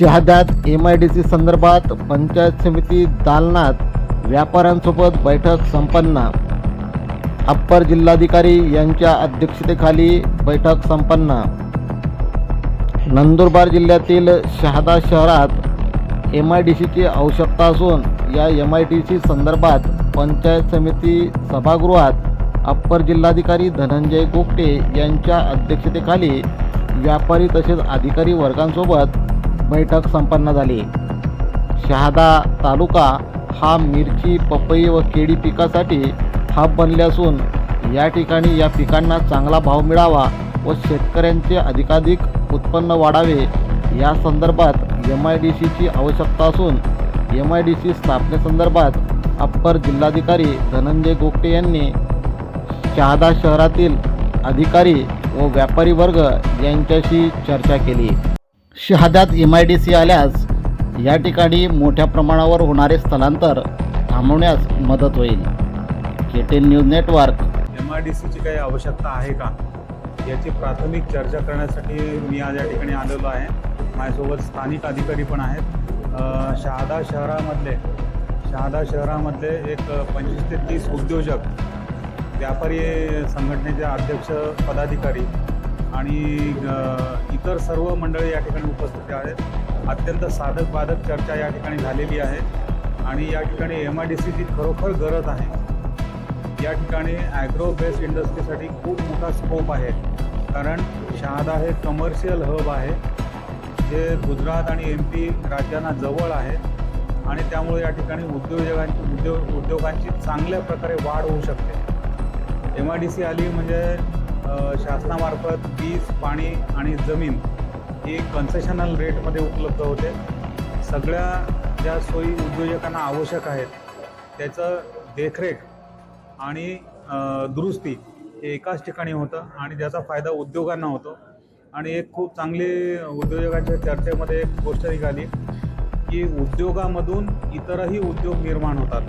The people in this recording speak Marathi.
शहाद्यात एम आय डी सी संदर्भात पंचायत समिती दालनात व्यापाऱ्यांसोबत बैठक संपन्न. अप्पर जिल्हाधिकारी यांच्या अध्यक्षतेखाली बैठक संपन्न. नंदुरबार जिल्ह्यातील शहादा शहरात एम आय डी सीची आवश्यकता असून या एम आय डी सी संदर्भात पंचायत समिती सभागृहात अप्पर जिल्हाधिकारी धनंजय गोगटे यांच्या अध्यक्षतेखाली व्यापारी तसेच अधिकारी वर्गांसोबत बैठक संपन्न झाली. शहादा तालुका हा मिरची पपई व केळी पिकासाठी हब बनले असून या ठिकाणी या पिकांना चांगला भाव मिळावा व शेतकऱ्यांचे अधिकाधिक उत्पन्न वाढावे या संदर्भात एम आय डी सीची आवश्यकता असून एम आय डी सी स्थापनेसंदर्भात अप्पर जिल्हाधिकारी धनंजय गोगटे यांनी शहादा शहरातील अधिकारी व व्यापारी वर्ग यांच्याशी चर्चा केली. शहाद्यात एम आय डी सी आल्यास या ठिकाणी मोठ्या प्रमाणावर होणारे स्थलांतर थांबवण्यास मदत होईल. K ten news network M I D सीची काही आवश्यकता आहे का? याची प्राथमिक चर्चा करण्यासाठी मी आज या ठिकाणी आलेलो आहे. माझ्यासोबत स्थानिक अधिकारी पण आहेत. शहादा शहरामधले शहादा शहरामधले एक पंचवीस ते तीस उद्योजक व्यापारी संघटनेचे अध्यक्ष पदाधिकारी आणि सर्व मंडळी या ठिकाणी उपस्थित आहेत. अत्यंत साधक बाधक चर्चा या ठिकाणी झालेली आहे आणि या ठिकाणी एम आय डी सीची खरोखर गरज आहे. या ठिकाणी ॲग्रो बेस्ड इंडस्ट्रीसाठी खूप मोठा स्कोप आहे. कारण शहादा हे कमर्शियल हब आहे जे गुजरात आणि एम पी राज्यांना जवळ आहे आणि त्यामुळे या ठिकाणी उद्योजकांची उद्योग उद्योगांची चांगल्या प्रकारे वाढ होऊ शकते. एम आय डी सी आली म्हणजे शासनामार्फत वीज पाणी आणि जमीन हे कन्सेशनल रेटमध्ये उपलब्ध होते सगळ्या ज्या सोयी उद्योजकांना आवश्यक आहेत त्याचं देखरेख आणि दुरुस्ती हे एकाच ठिकाणी होतं आणि ज्याचा फायदा उद्योगांना होतो. आणि एक खूप चांगली उद्योजकांच्या चर्चेमध्ये एक गोष्ट निघाली की उद्योगामधून इतरही उद्योग निर्माण होतात.